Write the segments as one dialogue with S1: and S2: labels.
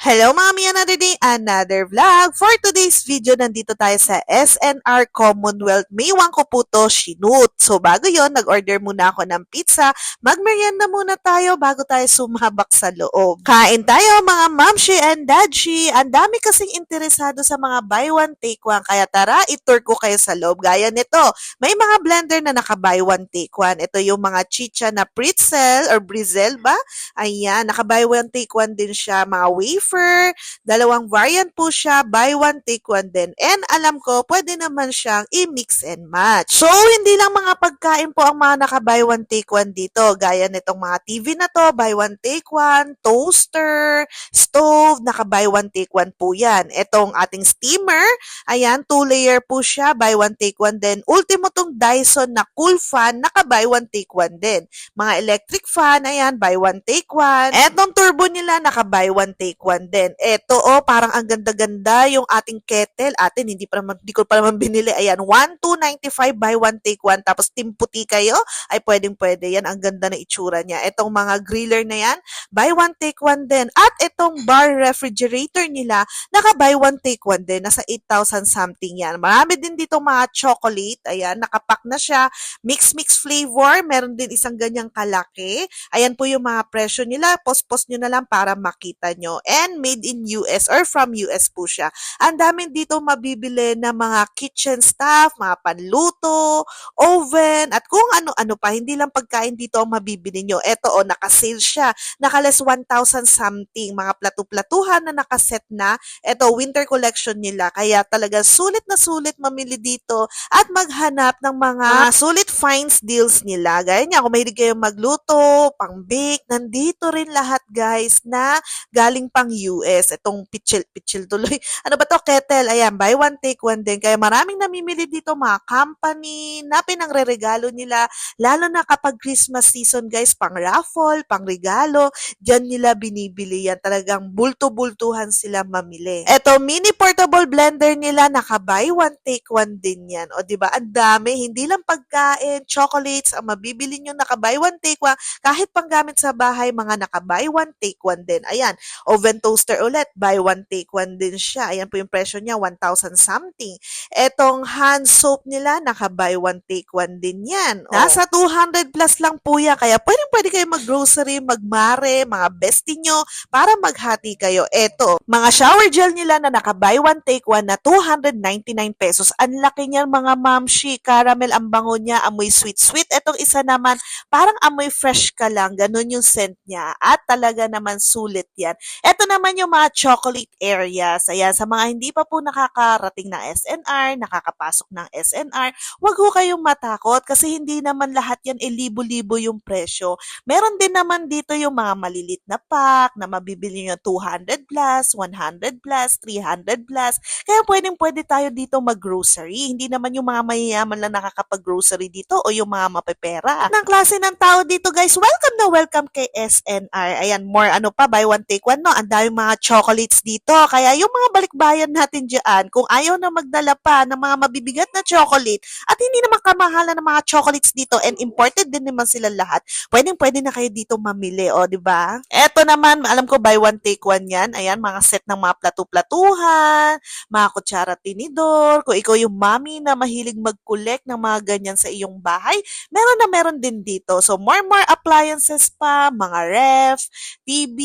S1: Hello mi, another day, another vlog. For today's video, nandito tayo sa SNR Commonwealth. May ko po to, Shinut. So bago yon nag-order muna ako ng pizza. Magmerienda muna tayo bago tayo sumabak sa loob. Kain tayo mga mamshi and dadshi. Ang dami kasing interesado sa mga buy one, take one. Kaya tara, itur ko kayo sa loob. Gaya nito, may mga blender na naka buy one, take one. Ito yung mga chicha na pretzel or brisel ba? Ayan, naka buy one, take one din siya. Mga wafer wafer. Dalawang variant po siya, buy one, take one din. And alam ko, pwede naman siyang i-mix and match. So, hindi lang mga pagkain po ang mga naka-buy one, take one dito. Gaya nitong mga TV na to, buy one, take one, toaster, stove, naka-buy one, take one po yan. Itong ating steamer, ayan, two-layer po siya, buy one, take one din. Ultimo tong Dyson na cool fan, naka-buy one, take one din. Mga electric fan, ayan, buy one, take one. Etong turbo nila, naka-buy one, take one naman din. Eto, oh, parang ang ganda-ganda yung ating kettle. Atin, hindi, pa naman, hindi ko pa naman binili. Ayan, 1,295 buy one take one. Tapos team puti kayo, ay pwedeng pwede. Yan, ang ganda na itsura niya. Etong mga griller na yan, buy one take one din. At itong bar refrigerator nila, naka buy one take one din. Nasa 8,000 something yan. Marami din dito mga chocolate. Ayan, nakapack na siya. Mix-mix flavor. Meron din isang ganyang kalaki. Ayan po yung mga presyo nila. Post-post nyo na lang para makita nyo. And and made in US or from US po siya. Ang dami dito mabibili na mga kitchen stuff, mga panluto, oven, at kung ano-ano pa. Hindi lang pagkain dito ang mabibili nyo. Ito o, oh, nakasale siya. Nakalas 1,000 something. Mga platu-platuhan na nakaset na. Ito, winter collection nila. Kaya talaga sulit na sulit mamili dito at maghanap ng mga sulit finds deals nila. Gaya niya, kung mahilig kayo magluto, pang-bake, nandito rin lahat guys na galing pang US. Itong pitchil, pitchil tuloy. Ano ba to? Kettle. Ayan, buy one, take one din. Kaya maraming namimili dito mga company na pinangre-regalo nila. Lalo na kapag Christmas season, guys, pang raffle, pang regalo. Diyan nila binibili yan. Talagang bulto-bultuhan sila mamili. Ito, mini portable blender nila, naka-buy one, take one din yan. O, ba? Ang dami. Hindi lang pagkain, chocolates, ang mabibili nyo naka-buy one, take one. Kahit panggamit sa bahay, mga naka-buy one, take one din. Ayan, oven toaster ulit, buy one take one din siya. Ayan po yung presyo niya, 1,000 something. Etong hand soap nila, naka buy one take one din yan. Oh. Nasa 200 plus lang po yan. Kaya pwede pwede kayo mag-grocery, magmare, mga bestie nyo, para maghati kayo. Eto, mga shower gel nila na naka buy one take one na 299 pesos. Ang laki niyan mga mamshi, caramel ang bango niya, amoy sweet-sweet. Etong isa naman, parang amoy fresh ka lang, ganun yung scent niya. At talaga naman sulit yan. Eto naman yung mga chocolate areas. Ayan, sa mga hindi pa po nakakarating ng SNR, nakakapasok ng SNR, wag ho kayong matakot kasi hindi naman lahat yan e libo-libo yung presyo. Meron din naman dito yung mga malilit na pack na mabibili nyo 200 plus, 100 plus, 300 plus. Kaya pwedeng pwede tayo dito mag-grocery. Hindi naman yung mga mayayaman lang nakakapag-grocery dito o yung mga mapepera. Ng klase ng tao dito guys, welcome na welcome kay SNR. Ayan, more ano pa, buy one take one no. Ang dami mga chocolates dito. Kaya yung mga balikbayan natin dyan, kung ayaw na magdala pa ng mga mabibigat na chocolate at hindi naman kamahalan ng mga chocolates dito and imported din naman sila lahat, pwedeng pwede na kayo dito mamili, o, di ba? Eto naman, alam ko buy one take one yan. Ayan, mga set ng mga platu-platuhan, mga kutsara tinidor. Kung ikaw yung mommy na mahilig mag-collect ng mga ganyan sa iyong bahay, meron na meron din dito. So, more more appliances pa, mga ref, TV,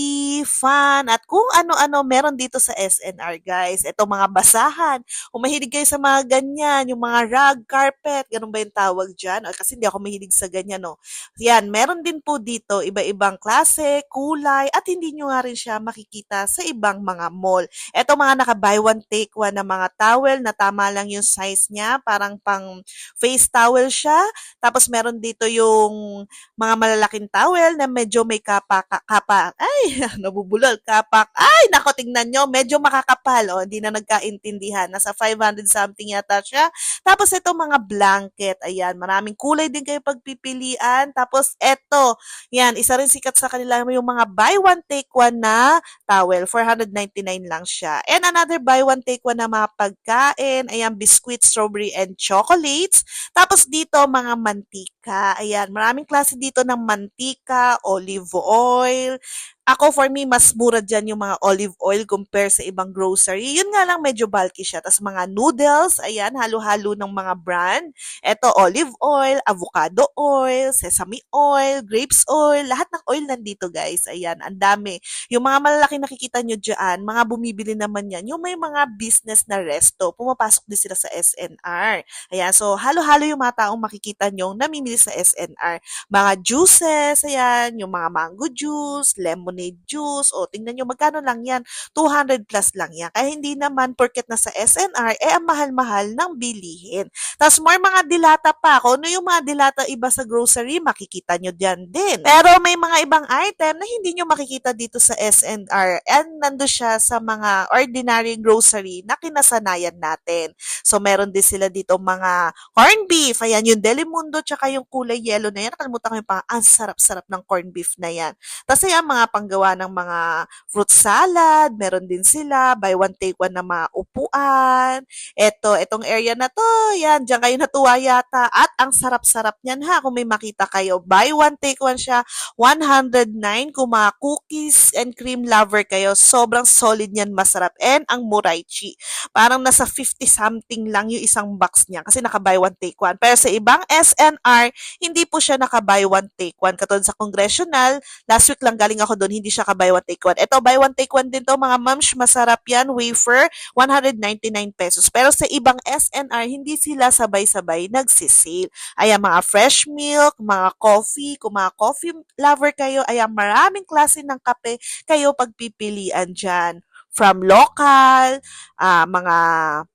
S1: fan, at kung ano-ano meron dito sa SNR, guys. Ito mga basahan. Kung mahilig kayo sa mga ganyan, yung mga rug, carpet, ganun ba yung tawag dyan? O, kasi hindi ako mahilig sa ganyan, no? Yan, meron din po dito iba-ibang klase, kulay, at hindi nyo nga rin siya makikita sa ibang mga mall. Ito mga naka-buy one, take one na mga towel na tama lang yung size niya, parang pang face towel siya. Tapos meron dito yung mga malalaking towel na medyo may kapa, kapa, ay, nabubulol, kapa, ay, nako, tingnan nyo, medyo makakapal, oh, hindi na nagkaintindihan. Nasa 500 something yata siya. Tapos ito mga blanket, ayan, maraming kulay din kayo pagpipilian. Tapos ito, yan, isa rin sikat sa kanila yung mga buy one take one na towel, 499 lang siya. And another buy one take one na mga pagkain, ayan, biscuit, strawberry, and chocolates. Tapos dito, mga mantika. Ayan, maraming klase dito ng mantika, olive oil. Ako, for me, mas mura dyan yung mga olive oil compare sa ibang grocery. Yun nga lang, medyo bulky siya. Tapos mga noodles, ayan, halo-halo ng mga brand. Ito, olive oil, avocado oil, sesame oil, grapes oil, lahat ng oil nandito, guys. Ayan, ang dami. Yung mga malalaki nakikita nyo dyan, mga bumibili naman yan, yung may mga business na resto, pumapasok din sila sa SNR. Ayan, so halo-halo yung mga taong makikita nyo namimili sa SNR. Mga juices, ayan, yung mga mango juice, lemonade juice, o tingnan nyo, magkano lang yan? 200 plus lang yan. Kaya hindi naman porket na sa SNR, eh ang mahal-mahal ng bilihin. Tapos more mga dilata pa. Kung ano yung mga dilata iba sa grocery, makikita nyo dyan din. Pero may mga ibang item na hindi nyo makikita dito sa SNR and nando siya sa mga ordinary grocery na kinasanayan natin. So, meron din sila dito mga corned beef. Ayan, yung Delimundo, tsaka yung kulay yellow na yan. Nakalimutan ko yung pang, ang sarap-sarap ng corned beef na yan. Tapos ayan, mga panggawa ng mga fruit salad. Meron din sila. Buy one, take one na mga upuan. Ito, itong area na to. Yan, dyan kayo natuwa yata. At ang sarap-sarap niyan ha, kung may makita kayo. Buy one, take one siya. 109 kung mga cookies and cream lover kayo. Sobrang solid niyan, masarap. And ang Muraichi. Parang nasa 50 something lang yung isang box niya kasi naka buy one take one. Pero sa ibang SNR, hindi po siya naka buy one take one. Katulad sa congressional, last week lang galing ako doon, hindi siya ka buy one take one. Ito buy one take one din to mga mams, masarap yan, wafer, 199 pesos. Pero sa ibang SNR, hindi sila sabay-sabay nagsisale. Ayan, mga fresh milk, mga coffee, kung mga coffee lover kayo, ayan, maraming klase ng kape kayo pagpipilian dyan from local, ah, mga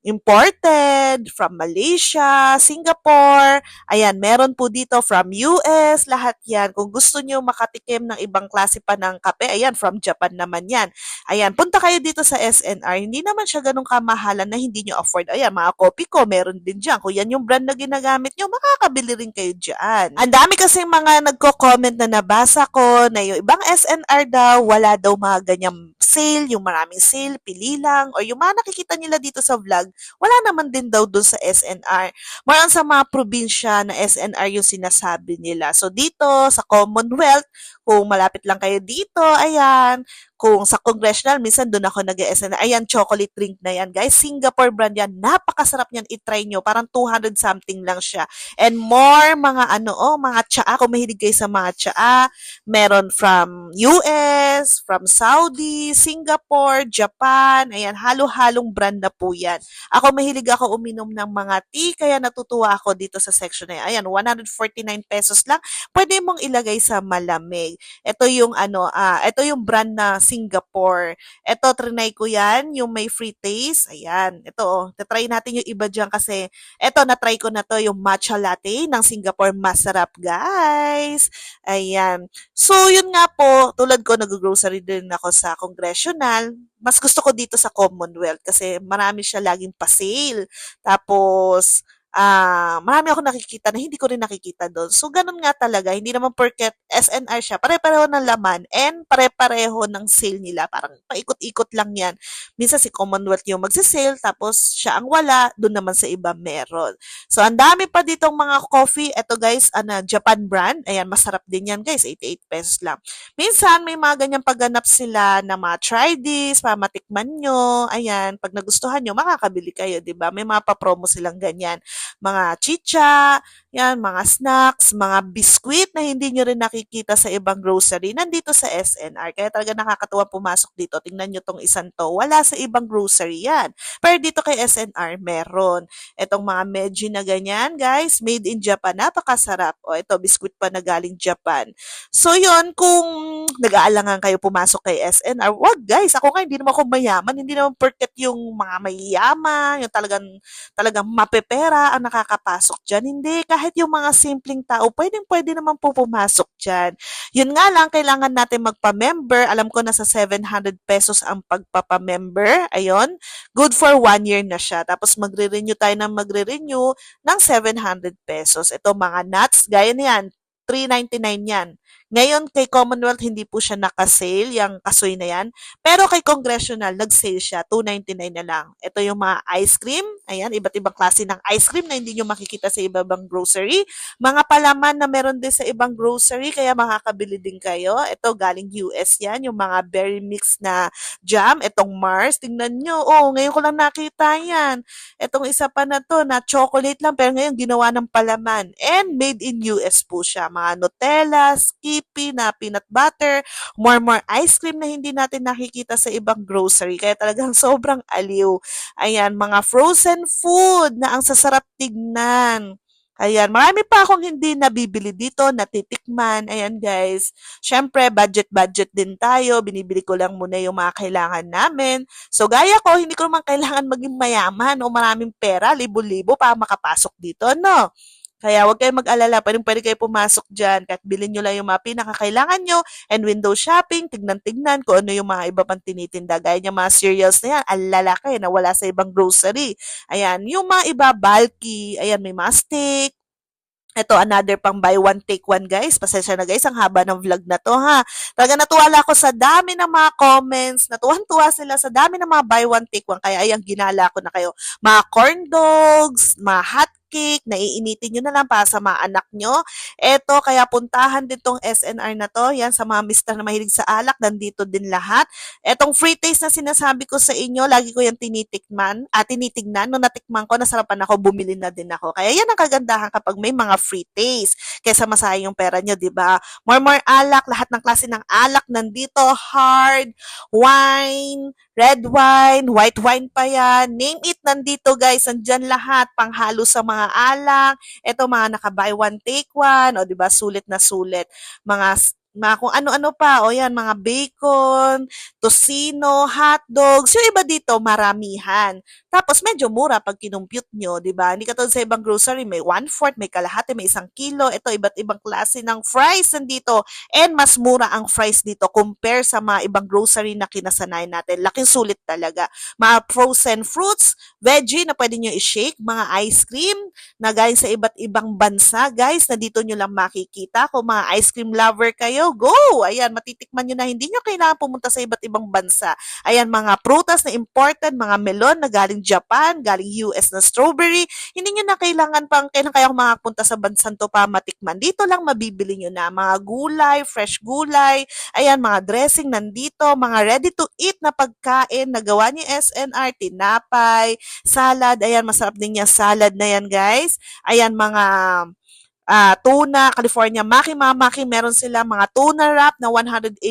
S1: imported, from Malaysia, Singapore, ayan, meron po dito from US, lahat yan. Kung gusto nyo makatikim ng ibang klase pa ng kape, ayan, from Japan naman yan. Ayan, punta kayo dito sa SNR, hindi naman siya ganun kamahalan na hindi nyo afford. Ayan, mga kopi ko, meron din dyan. Kung yan yung brand na ginagamit nyo, makakabili rin kayo dyan. Ang dami kasing mga nagko-comment na nabasa ko na yung ibang SNR daw, wala daw mga ganyang sale, yung maraming sale, pili lang, or yung mga nakikita nila dito sa vlog, wala naman din daw dun sa SNR. More on sa mga probinsya na SNR yung sinasabi nila. So dito, sa Commonwealth, kung malapit lang kayo dito, ayan, kung sa congressional, minsan doon ako nag SNR. Ayan, chocolate drink na yan, guys. Singapore brand yan. Napakasarap niyan. I-try nyo. Parang 200 something lang siya. And more mga ano, oh, mga tsaa. Kung mahilig kayo sa mga tsaa, meron from US, from Saudi, Singapore, Japan. Ayan, halo-halong brand na po yan. Ako mahilig ako uminom ng mga tea, kaya natutuwa ako dito sa section na yan. Ayan, 149 pesos lang. Pwede mong ilagay sa malamig. Ito yung ano, ah, ito yung brand na Singapore. Ito, trinay ko yan, yung may free taste. Ayan, ito, oh, try natin yung iba dyan kasi, ito, na-try ko na to, yung matcha latte ng Singapore. Masarap, guys. Ayan. So, yun nga po, tulad ko, nag-grocery din ako sa congressional. Mas gusto ko dito sa Commonwealth kasi marami siya laging pa-sale. Tapos, ah, marami ako nakikita na hindi ko rin nakikita doon. So, ganun nga talaga. Hindi naman porket SNR siya. Pare-pareho ng laman and pare-pareho ng sale nila. Parang paikot-ikot lang yan. Minsan si Commonwealth yung magsisale, tapos siya ang wala, doon naman sa iba meron. So, ang dami pa ditong mga coffee. Ito guys, ano, Japan brand. Ayan, masarap din yan guys. 88 pesos lang. Minsan, may mga ganyang pagganap sila na mga try this, para matikman nyo. Ayan, pag nagustuhan nyo, makakabili kayo, di ba? May mga pa-promo silang ganyan mga chicha, yan, mga snacks, mga biskwit na hindi nyo rin nakikita sa ibang grocery, nandito sa SNR. Kaya talaga nakakatuwa pumasok dito. Tingnan nyo tong isang to. Wala sa ibang grocery yan. Pero dito kay SNR, meron. Itong mga meji na ganyan, guys, made in Japan. Napakasarap. O, ito, biskwit pa na galing Japan. So, yun, kung nag-aalangan kayo pumasok kay SNR, wag guys, ako nga, hindi naman ako mayaman. Hindi naman porket yung mga mayayaman, yung talagang, talagang mapepera ang nakakapasok dyan. Hindi, kahit yung mga simpleng tao, pwedeng pwede naman po pumasok dyan. Yun nga lang, kailangan natin magpa-member. Alam ko nasa 700 pesos ang pagpapa-member. Ayun. Good for one year na siya. Tapos magre-renew tayo ng magre-renew ng 700 pesos. Ito mga nuts, gaya niyan. 399 yan. Ngayon, kay Commonwealth, hindi po siya naka-sale, yung kasoy na yan. Pero kay Congressional, nag-sale siya, 2.99 na lang. Ito yung mga ice cream. Ayan, iba't ibang klase ng ice cream na hindi nyo makikita sa ibang grocery. Mga palaman na meron din sa ibang grocery, kaya makakabili din kayo. Ito, galing US yan, yung mga berry mix na jam. Itong Mars, tingnan nyo. Oh, ngayon ko lang nakita yan. Itong isa pa na to, na chocolate lang, pero ngayon ginawa ng palaman. And made in US po siya. Mga Nutella, Skippy na peanut butter, more more ice cream na hindi natin nakikita sa ibang grocery. Kaya talagang sobrang aliw. Ayan, mga frozen food na ang sasarap tignan. Ayan, marami pa akong hindi nabibili dito, natitikman. Ayan guys, syempre budget-budget din tayo. Binibili ko lang muna yung mga kailangan namin. So gaya ko, hindi ko naman kailangan maging mayaman o maraming pera, libo-libo para makapasok dito, no? Kaya huwag kayong mag-alala, pwedeng pwede kayo pumasok dyan kahit bilhin nyo lang yung mga pinakakailangan nyo and window shopping, tignan-tignan kung ano yung mga iba pang tinitinda. Gaya yung mga cereals na yan, ang lalaki na wala sa ibang grocery. Ayan, yung mga iba, bulky, ayan, may mga steak, ito, another pang buy one, take one, guys. Pasensya na, guys. Ang haba ng vlog na to, ha. Talaga natuwala ako sa dami ng mga comments. Natuwan-tuwa sila sa dami ng mga buy one, take one. Kaya, ayan, ginala ko na kayo. Mga corn dogs, mga hot cake, naiinitin nyo na lang para sa mga anak nyo. Eto, kaya puntahan din tong SNR na to. Yan, sa mga mister na mahilig sa alak, nandito din lahat. Etong free taste na sinasabi ko sa inyo, lagi ko yung tinitikman, at tinitignan. Nung natikman ko, nasarapan ako, bumili na din ako. Kaya yan ang kagandahan kapag may mga free taste. Kaysa masayang yung pera nyo, di ba? More more alak, lahat ng klase ng alak nandito, hard, wine, red wine, white wine pa yan. Name it, nandito guys. Nandyan lahat, panghalo sa mga alak. Ito mga naka-buy one, take one. O, di ba, sulit na sulit. Mga mga kung ano-ano pa, o yan, mga bacon, tocino, hotdogs, yung iba dito, maramihan. Tapos, medyo mura pag kinumpute nyo, di ba? Hindi katulad sa ibang grocery, may one-fourth, may kalahati, may isang kilo. Ito, iba't ibang klase ng fries nandito. And mas mura ang fries dito compare sa mga ibang grocery na kinasanay natin. Laking sulit talaga. Mga frozen fruits, veggie na pwede nyo i-shake, mga ice cream na galing sa iba't ibang bansa. Guys, na dito nyo lang makikita. Kung mga ice cream lover kayo, go! Ayan, matitikman nyo na hindi nyo kailangan pumunta sa iba't ibang bansa. Ayan, mga prutas na imported, mga melon na galing Japan, galing US na strawberry. Hindi nyo na kailangan pang, kailan kayo makapunta sa bansang to pa matikman. Dito lang mabibili nyo na mga gulay, fresh gulay, ayan, mga dressing nandito, mga ready to eat na pagkain na gawa ni SNR, tinapay, salad, ayan, masarap din yung salad na yan, guys. Ayan, mga uh, tuna, California Maki Mamaki, meron sila mga tuna wrap na 189.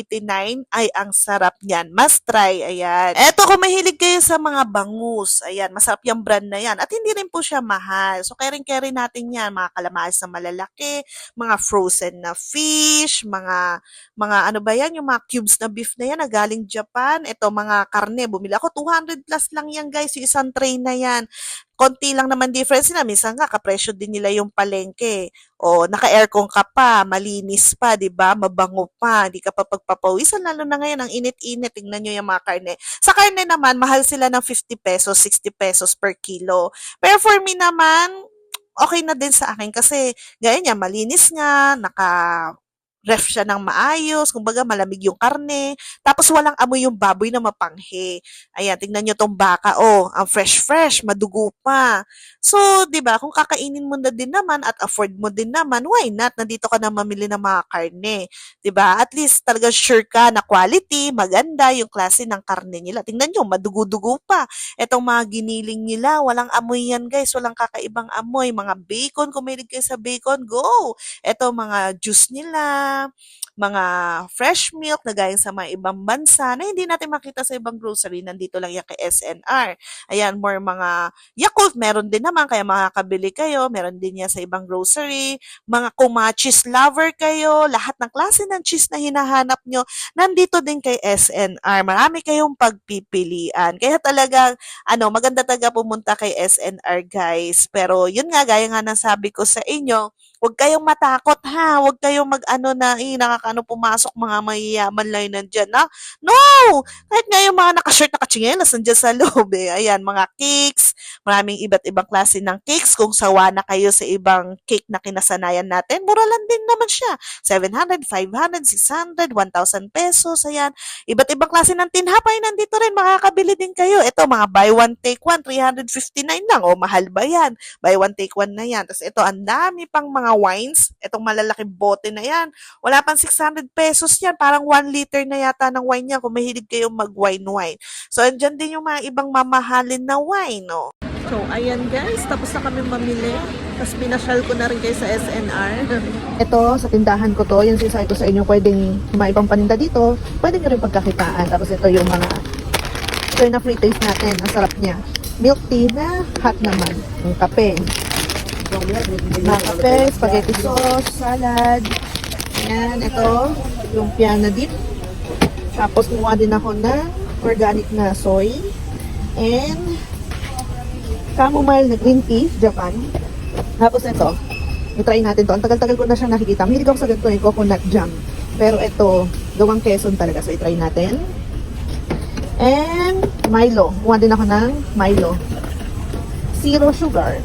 S1: Ay, ang sarap niyan. Must try, ayan. Eto, kung mahilig kayo sa mga bangus, ayan, masarap yung brand na yan. At hindi rin po siya mahal. So, carry-carry natin yan. Mga kalamas na malalaki, mga frozen na fish, mga, mga ano ba yan, yung mga cubes na beef na yan na galing Japan. Ito, mga karne, bumili ako, 200 plus lang yan, guys, yung isang tray na yan konti lang naman difference nila. Minsan nga, kapresyo din nila yung palengke. O, naka-aircon ka pa, malinis pa, di ba? Mabango pa, di ka pa pagpapawisan. Lalo na ngayon, ang init-init. Tingnan nyo yung mga karne. Sa karne naman, mahal sila ng 50 pesos, 60 pesos per kilo. Pero for me naman, okay na din sa akin kasi gaya niya, malinis nga, naka ref siya ng maayos, kumbaga malamig yung karne, tapos walang amoy yung baboy na mapanghe. Ayan, tingnan nyo tong baka, oh, ang fresh-fresh, madugo pa. So, di ba, kung kakainin mo na din naman at afford mo din naman, why not? Nandito ka na mamili ng mga karne. Di ba? At least talaga sure ka na quality, maganda yung klase ng karne nila. Tingnan nyo, madugo-dugo pa. Etong mga giniling nila, walang amoy yan guys, walang kakaibang amoy. Mga bacon, may kayo sa bacon, go! Eto mga juice nila, mga fresh milk na galing sa mga ibang bansa na hindi natin makita sa ibang grocery. Nandito lang yan kay SNR. Ayan, more mga Yakult, meron din naman, kaya makakabili kayo. Meron din yan sa ibang grocery. Mga kung cheese lover kayo, lahat ng klase ng cheese na hinahanap nyo, nandito din kay SNR. Marami kayong pagpipilian. Kaya talagang, ano, maganda talaga pumunta kay SNR, guys. Pero yun nga, gaya nga ng sabi ko sa inyo, Huwag kayong matakot ha. Huwag kayong mag-ano na, eh, nakakano pumasok mga mayayaman lang yun nandyan, ha? No! Kahit nga yung mga nakashirt, nakachinelas nandyan sa loob, eh. Ayan, mga cakes, maraming iba't ibang klase ng cakes. Kung sawa na kayo sa ibang cake na kinasanayan natin, mura lang din naman siya. 700, 500, 600, 1,000 pesos, ayan. Iba't ibang klase ng tinapay nandito rin, makakabili din kayo. Ito, mga buy one, take one, 359 lang. O, mahal ba yan? Buy one, take one na yan. Tapos ito, ang dami pang mga wines. Itong malalaking bote na yan. Wala pang 600 pesos yan. Parang 1 liter na yata ng wine yan kung mahilig kayong mag-wine-wine. So, andyan din yung mga ibang mamahalin na wine, no? So, ayan guys, tapos na kami mamili. Tapos pinasyal ko na rin kayo sa SNR.
S2: Ito, sa tindahan ko to, yung sinasabi ko sa inyo, pwedeng mga ibang paninda dito, pwede nyo rin pagkakitaan. Tapos ito yung mga, ito yung na free taste natin, ang sarap niya. Milk tea na hot naman. Yung kape. Mga kape, spaghetti sauce, salad. Ayan, ito, yung piana dip. Tapos kumuha din ako ng organic na soy. And chamomile na green tea, Japan. Tapos ito, i-try natin to. Ang tagal-tagal ko na siya nakikita. Mahilig ako sa ganito yung coconut jam. Pero ito, gawang Quezon talaga. So, i-try natin. And Milo. Kuha din ako ng Milo. Zero sugar.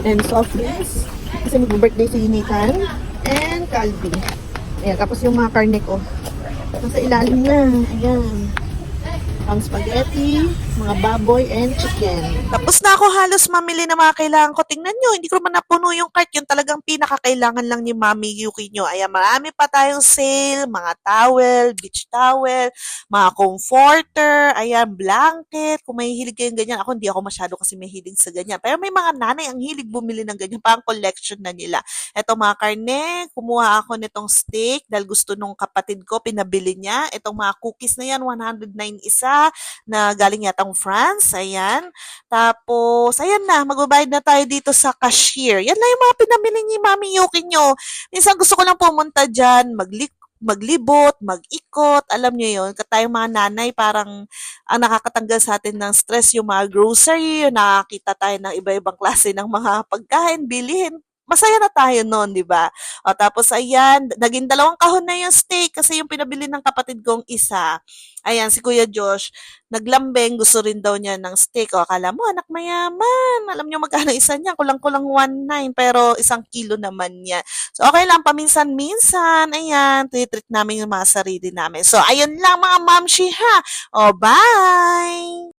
S2: And soft drinks. Kasi mag-birthday si Nikan. And Calbee. Ayan, tapos yung mga karne ko. Nasa ilalim na. Ayan. Ang spaghetti, mga baboy, and chicken.
S1: Tapos na ako halos mamili ng mga kailangan ko. Tingnan nyo, hindi ko naman napuno yung cart. Yung talagang pinakakailangan lang ni Mami Yuki nyo. Ayan, marami pa tayong sale, mga towel, beach towel, mga comforter, ayan, blanket. Kung may hilig kayong ganyan, ako hindi ako masyado kasi may hilig sa ganyan. Pero may mga nanay ang hilig bumili ng ganyan, parang collection na nila. Eto mga karne, kumuha ako nitong steak dahil gusto nung kapatid ko, pinabili niya. Itong mga cookies na yan, 109 isa, na galing yatang France. Ayan. Tapos, ayan na, magbabayad na tayo dito sa cashier. Yan lang yung mga pinamili ni Mami Yuki nyo. Minsan gusto ko lang pumunta dyan, maglik maglibot, mag-ikot, alam niyo yun, tayong mga nanay, parang ang nakakatanggal sa atin ng stress, yung mga grocery, yung nakakita tayo ng iba-ibang klase ng mga pagkain, bilihin, masaya na tayo noon, di ba? O, tapos ayan, naging dalawang kahon na yung steak kasi yung pinabili ng kapatid kong isa. Ayan, si Kuya Josh, naglambeng, gusto rin daw niya ng steak. O, akala mo, anak mayaman. Alam niyo magkano isa niya? Kulang-kulang 1.9, pero isang kilo naman niya. So, okay lang, paminsan-minsan. Ayan, titreat namin yung mga sarili namin. So, ayun lang mga mamshi ha. O, bye!